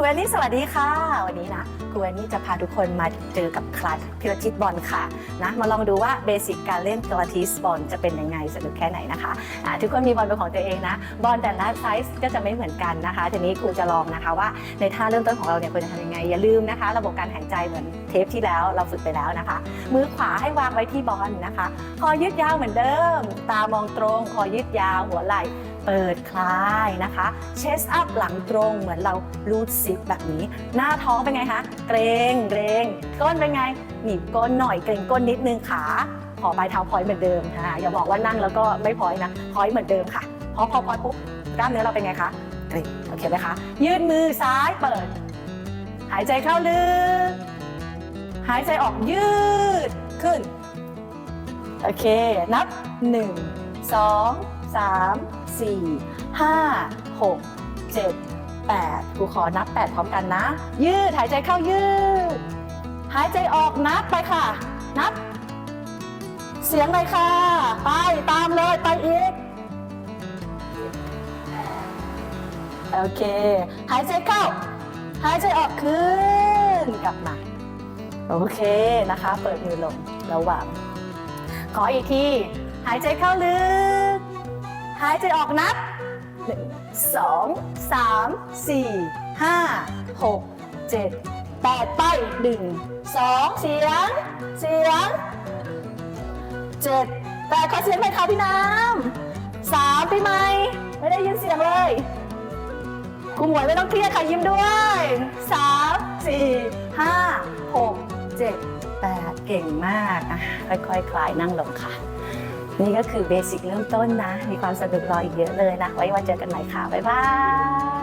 ครูแอนนี่สวัสดีค่ะ วันนี้นะครูแอนนี่จะพาทุกคนมาเจอกับคลาสพิลาทิสบอลค่ะนะมาลองดูว่าเบสิกการเล่นพิลาทิสบอลจะเป็นยังไงสนุกแค่ไหนนะคะอ่าทุกคนมีบอลเป็นของตัวเองนะบอลแต่ละไซส์ก็จะไม่เหมือนกันนะคะ ทีนี้ครูจะลองนะคะว่าในท่าเริ่มต้นของเราเนี่ยควรจะทำยังไง อย่าลืมนะคะ ระบบการหายใจเหมือนเทปที่แล้วเราฝึกไปแล้วนะคะ มือขวาให้วางไว้ที่บอลนะคะคอยืดยาวเหมือนเดิม ตามองตรงคอยืดยาวหัวไหล่ เปิดคลายนะคะ เชสอัพหลังตรงเหมือนเราลูดซิปแบบนี้ หน้าท้องเป็นไงคะ เกรงเกรงก้นเป็นไง หนีบก้นหน่อยเกรงก้นนิดนึงขาขอปลายเท้าพอยต์เหมือนเดิมค่ะอย่าบอกว่านั่งแล้วก็ไม่พอยต์นะพอยต์เหมือนเดิมค่ะพอพอพอยต์ปุ๊บกล้ามเนื้อเราเป็นไงคะเกรงโอเคไหมคะยืดมือซ้ายเปิด หายใจเข้าลึกหายใจออกยืดขึ้น โอเค นับ 1 2 3 4 5 6 7 8ครูขอนับ 8 พร้อมกันนะ ยืด หายใจเข้ายืด หายใจออกนับไปค่ะ นับ เสียงเลยค่ะ ไปตามเลยไปอีก โอเค หายใจเข้า หายใจออกขึ้น กลับมา โอเคนะคะ เปิดมือลงระหว่างขออีกที หายใจเข้าลึก หายใจออกนับหนึ่งสองสามสี่ห้าหกเจ็ดแปดไปหนึ่งสองเสียง เสียงเจ็ดแปดขอเสียงหน่อยค่ะพี่น้ำสามพี่ไหมไม่ได้ยินเสียงเลยคุณหมวยไม่ต้องเครียดค่ะยิ้มด้วยสามสี่ห้าหกเจ็ดแปดเก่งมากอะค่อยๆคลายนั่งลงค่ะ นี่ก็คือเบสิกเริ่มต้นนะ มีความสนุกรออีกเยอะเลยนะ ไว้มาเจอกันใหม่ค่ะ บ๊ายบาย